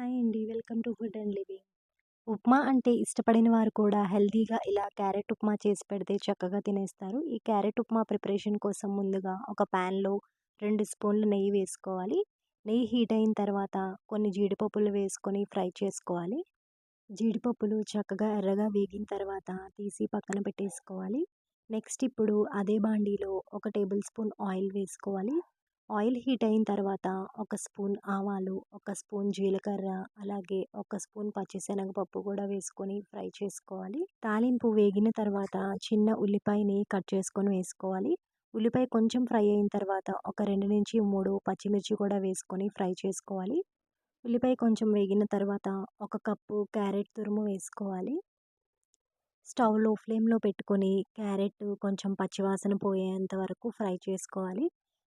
Hi అండి. Welcome to food and living. Upma అంటే ఇష్టపడిన వారు కూడా హెల్తీగా ఇలా క్యారెట్ ఉప్మా చేసి పెడితే చక్కగా తినేస్తారు. ఈ క్యారెట్ ఉప్మా ప్రిపరేషన్ కోసం ముందుగా ఒక ప్యాన్లో రెండు స్పూన్లు నెయ్యి వేసుకోవాలి. నెయ్యి హీట్ అయిన తర్వాత కొన్ని జీడిపప్పులు వేసుకొని ఫ్రై చేసుకోవాలి. జీడిపప్పులు చక్కగా ఎర్రగా వేగిన తర్వాత తీసి పక్కన పెట్టేసుకోవాలి. నెక్స్ట్ ఇప్పుడు అదే బాండీలో ఒక టేబుల్ స్పూన్ ఆయిల్ వేసుకోవాలి. ఆయిల్ హీట్ అయిన తర్వాత ఒక స్పూన్ ఆవాలు ఒక స్పూన్ జీలకర్ర అలాగే ఒక స్పూన్ పచ్చిశనగపప్పు కూడా వేసుకొని ఫ్రై చేసుకోవాలి. తాలింపు వేగిన తర్వాత చిన్న ఉల్లిపాయని కట్ చేసుకొని వేసుకోవాలి. ఉల్లిపాయ కొంచెం ఫ్రై అయిన తర్వాత ఒక రెండు నుంచి మూడు పచ్చిమిర్చి కూడా వేసుకొని ఫ్రై చేసుకోవాలి. ఉల్లిపాయ కొంచెం వేగిన తర్వాత ఒక కప్పు క్యారెట్ తురుము వేసుకోవాలి. స్టవ్లో ఫ్లేమ్లో పెట్టుకొని క్యారెట్ కొంచెం పచ్చివాసన పోయేంత వరకు ఫ్రై చేసుకోవాలి.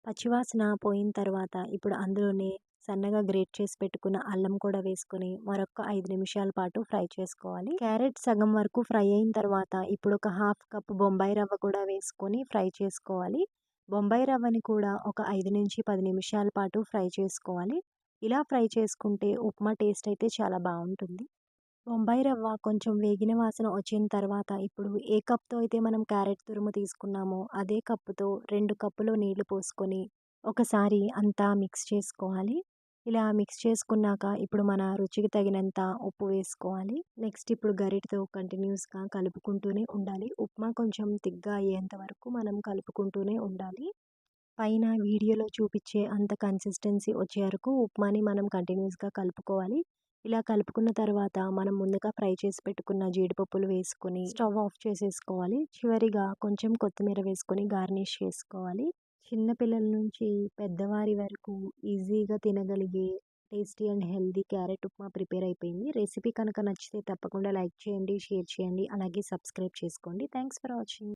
పచ్చివాసన పోయిన తర్వాత ఇప్పుడు అందులోనే సన్నగా గ్రేట్ చేసి పెట్టుకున్న అల్లం కూడా వేసుకుని మరొక ఐదు నిమిషాల పాటు ఫ్రై చేసుకోవాలి. క్యారెట్ సగం వరకు ఫ్రై అయిన తర్వాత ఇప్పుడు ఒక హాఫ్ కప్ బొంబాయి రవ్వ కూడా వేసుకొని ఫ్రై చేసుకోవాలి. బొంబాయి రవ్వని కూడా ఒక ఐదు నుంచి పది నిమిషాల పాటు ఫ్రై చేసుకోవాలి. ఇలా ఫ్రై చేసుకుంటే ఉప్మా టేస్ట్ అయితే చాలా బాగుంటుంది. బొంబాయి రవ్వ కొంచెం వేగిన వాసన వచ్చిన తర్వాత ఇప్పుడు ఏ కప్తో అయితే మనం క్యారెట్ తురుము తీసుకున్నామో అదే కప్పుతో రెండు కప్పులు నీళ్ళు పోసుకొని ఒకసారి అంతా మిక్స్ చేసుకోవాలి. ఇలా మిక్స్ చేసుకున్నాక ఇప్పుడు మన రుచికి తగినంత ఉప్పు వేసుకోవాలి. నెక్స్ట్ ఇప్పుడు గరిటతో కంటిన్యూస్గా కలుపుకుంటూనే ఉండాలి. ఉప్మా కొంచెం తిగ్గా అయ్యేంత వరకు మనం కలుపుకుంటూనే ఉండాలి. పైన వీడియోలో చూపించే అంత కన్సిస్టెన్సీ వచ్చే వరకు ఉప్మాని మనం కంటిన్యూస్గా కలుపుకోవాలి. ఇలా కలుపుకున్న తర్వాత మనం ముందుగా ఫ్రై చేసి పెట్టుకున్న జీడిపప్పులు వేసుకొని స్టవ్ ఆఫ్ చేసేసుకోవాలి. చివరిగా కొంచెం కొత్తిమీర వేసుకొని గార్నిష్ చేసుకోవాలి. చిన్నపిల్లల నుంచి పెద్దవారి వరకు ఈజీగా తినగలిగే tasty and healthy carrot upma prepare అయిపోయింది. రెసిపీ కనుక నచ్చితే తప్పకుండా లైక్ చేయండి షేర్ చేయండి అలాగే సబ్స్క్రైబ్ చేసుకోండి. Thanks for watching.